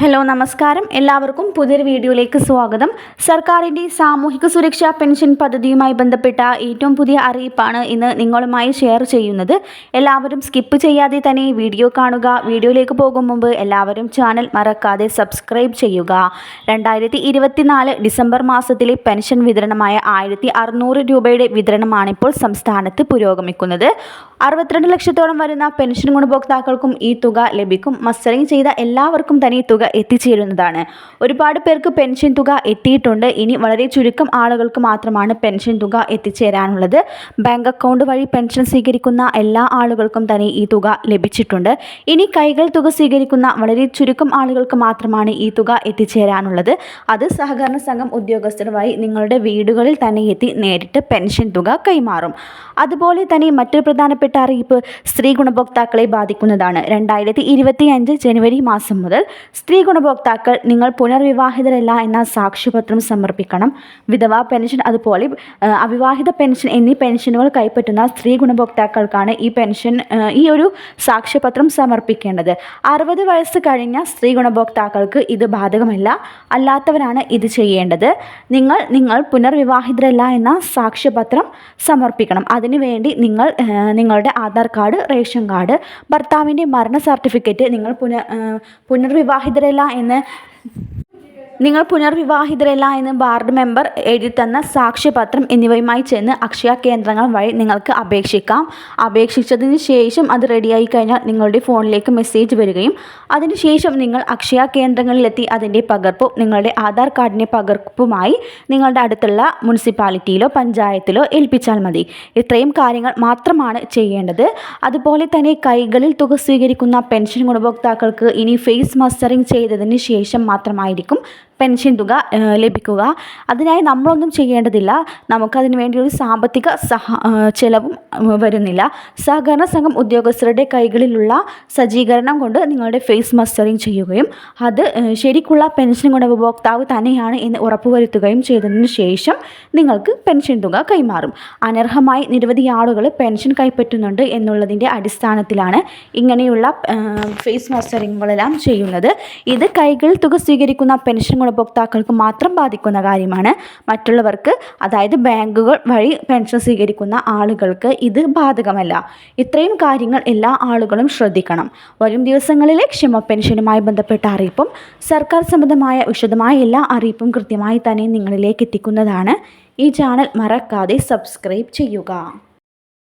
Hello നമസ്കാരം. എല്ലാവർക്കും പുതിയൊരു വീഡിയോയിലേക്ക് സ്വാഗതം. സർക്കാരിന്റെ സാമൂഹിക സുരക്ഷാ പെൻഷൻ പദ്ധതിയുമായി ബന്ധപ്പെട്ട ഏറ്റവും പുതിയ അറിയിപ്പാണ് ഇന്ന് നിങ്ങളുമായി ഷെയർ ചെയ്യുന്നത്. എല്ലാവരും സ്കിപ്പ് ചെയ്യാതെ തന്നെ വീഡിയോ കാണുക. വീഡിയോയിലേക്ക് പോകും മുമ്പ് എല്ലാവരും ചാനൽ മറക്കാതെ സബ്സ്ക്രൈബ് ചെയ്യുക. രണ്ടായിരത്തി ഡിസംബർ മാസത്തിലെ പെൻഷൻ വിതരണമായ ആയിരത്തി രൂപയുടെ രൂപയുടെ വിതരണമാണിപ്പോൾ സംസ്ഥാനത്ത് പുരോഗമിക്കുന്നത്. അറുപത്തിരണ്ട് ലക്ഷത്തോളം വരുന്ന പെൻഷൻ ഗുണഭോക്താക്കൾക്കും ഈ തുക ലഭിക്കും. മസ്റ്ററിംഗ് ചെയ്ത എല്ലാവർക്കും തന്നെ ഈ തുക എത്തിച്ചേരുന്നതാണ്. ഒരുപാട് പേർക്ക് പെൻഷൻ തുക എത്തിയിട്ടുണ്ട്. ഇനി വളരെ ചുരുക്കം ആളുകൾക്ക് മാത്രമാണ് പെൻഷൻ തുക എത്തിച്ചേരാനുള്ളത്. ബാങ്ക് അക്കൗണ്ട് വഴി പെൻഷൻ സ്വീകരിക്കുന്ന എല്ലാ ആളുകൾക്കും തന്നെ ഈ തുക ലഭിച്ചിട്ടുണ്ട്. ഇനി കൈകൾ തുക സ്വീകരിക്കുന്ന വളരെ ചുരുക്കം ആളുകൾക്ക് മാത്രമാണ് ഈ തുക എത്തിച്ചേരാനുള്ളത്. അത് സഹകരണ സംഘം ഉദ്യോഗസ്ഥർ വഴി നിങ്ങളുടെ വീടുകളിൽ തന്നെ എത്തി നേരിട്ട് പെൻഷൻ തുക കൈമാറും. അതുപോലെ തന്നെ മറ്റൊരു പ്രധാനപ്പെട്ട അറിയിപ്പ് സ്ത്രീ ഗുണഭോക്താക്കളെ ബാധിക്കുന്നതാണ്. രണ്ടായിരത്തി ജനുവരി മാസം മുതൽ സ്ത്രീ ഗുണഭോക്താക്കൾ നിങ്ങൾ പുനർവിവാഹിതരല്ല എന്ന സാക്ഷ്യപത്രം സമർപ്പിക്കണം. വിധവാ പെൻഷൻ അതുപോലെ അവിവാഹിത പെൻഷൻ എന്നീ പെൻഷനുകൾ കൈപ്പറ്റുന്ന സ്ത്രീ ഗുണഭോക്താക്കൾക്കാണ് ഈ പെൻഷൻ ഈ ഒരു സാക്ഷ്യപത്രം സമർപ്പിക്കേണ്ടത്. അറുപത് വയസ്സ് കഴിഞ്ഞ സ്ത്രീ ഗുണഭോക്താക്കൾക്ക് ഇത് ബാധകമല്ല. അല്ലാത്തവരാണ് ഇത് ചെയ്യേണ്ടത്. നിങ്ങൾ നിങ്ങൾ പുനർവിവാഹിതരല്ല എന്ന സാക്ഷ്യപത്രം സമർപ്പിക്കണം. അതിനുവേണ്ടി നിങ്ങൾ നിങ്ങളുടെ ആധാർ കാർഡ് റേഷൻ കാർഡ് ഭർത്താവിന്റെ മരണ സർട്ടിഫിക്കറ്റ് നിങ്ങൾ പുനർ ആ, പുനർവിവാഹിതരല്ല എന്ന് നിങ്ങൾ പുനർവിവാഹിതരല്ല എന്ന് വാർഡ് മെമ്പർ എഴുതിത്തന്ന സാക്ഷ്യപത്രം എന്നിവയുമായി ചെന്ന് അക്ഷയ കേന്ദ്രങ്ങൾ വഴി നിങ്ങൾക്ക് അപേക്ഷിക്കാം. അപേക്ഷിച്ചതിന് ശേഷം അത് റെഡിയായി കഴിഞ്ഞാൽ നിങ്ങളുടെ ഫോണിലേക്ക് മെസ്സേജ് വരികയും അതിനുശേഷം നിങ്ങൾ അക്ഷയ കേന്ദ്രങ്ങളിലെത്തി അതിന്റെ പകർപ്പും നിങ്ങളുടെ ആധാർ കാർഡിന്റെ പകർപ്പുമായി നിങ്ങളുടെ അടുത്തുള്ള മുനിസിപ്പാലിറ്റിയിലോ പഞ്ചായത്തിലോ ഏൽപ്പിച്ചാൽ മതി. ഇത്രയും കാര്യങ്ങൾ മാത്രമാണ് ചെയ്യേണ്ടത്. അതുപോലെ തന്നെ കൈകളിൽ തുക സ്വീകരിക്കുന്ന പെൻഷൻ ഗുണഭോക്താക്കൾക്ക് ഇനി ഫേസ് മസ്റ്ററിംഗ് ചെയ്തതിന് ശേഷം മാത്രമായിരിക്കും പെൻഷൻ തുക ലഭിക്കുക. അതിനായി നമ്മളൊന്നും ചെയ്യേണ്ടതില്ല. നമുക്കതിന് വേണ്ടി ഒരു സാമ്പത്തിക സഹ ചെലവും വരുന്നില്ല. സഹകരണ സംഘം ഉദ്യോഗസ്ഥരുടെ കൈകളിലുള്ള സജ്ജീകരണം കൊണ്ട് നിങ്ങളുടെ ഫേസ് മസ്റ്ററിങ് ചെയ്യുകയും അത് ശരിക്കുള്ള പെൻഷൻ ഗുണഭോക്താവ് തന്നെയാണ് എന്ന് ഉറപ്പുവരുത്തുകയും ചെയ്തതിനു ശേഷം നിങ്ങൾക്ക് പെൻഷൻ തുക കൈമാറും. അനർഹമായി നിരവധി ആളുകൾ പെൻഷൻ കൈപ്പറ്റുന്നുണ്ട് എന്നുള്ളതിന്റെ അടിസ്ഥാനത്തിലാണ് ഇങ്ങനെയുള്ള ഫേസ് മസ്റ്ററിങ്ങുകളെല്ലാം ചെയ്യുന്നത്. ഇത് കൈകൾ തുക സ്വീകരിക്കുന്ന പെൻഷൻ ഗുണഭോക്താക്കൾക്ക് മാത്രം ബാധിക്കുന്ന കാര്യമാണ്. മറ്റുള്ളവർക്ക് അതായത് ബാങ്കുകൾ വഴി പെൻഷൻ സ്വീകരിക്കുന്ന ആളുകൾക്ക് ഇത് ബാധകമല്ല. ഇത്രയും കാര്യങ്ങൾ എല്ലാ ആളുകളും ശ്രദ്ധിക്കണം. വരും ദിവസങ്ങളിലെ ക്ഷമ പെൻഷനുമായി ബന്ധപ്പെട്ട അറിയിപ്പും സർക്കാർ സംബന്ധമായ വിശദമായ എല്ലാ അറിയിപ്പും കൃത്യമായി തന്നെ നിങ്ങളിലേക്ക് എത്തിക്കുന്നതാണ്. ഈ ചാനൽ മറക്കാതെ സബ്സ്ക്രൈബ് ചെയ്യുക.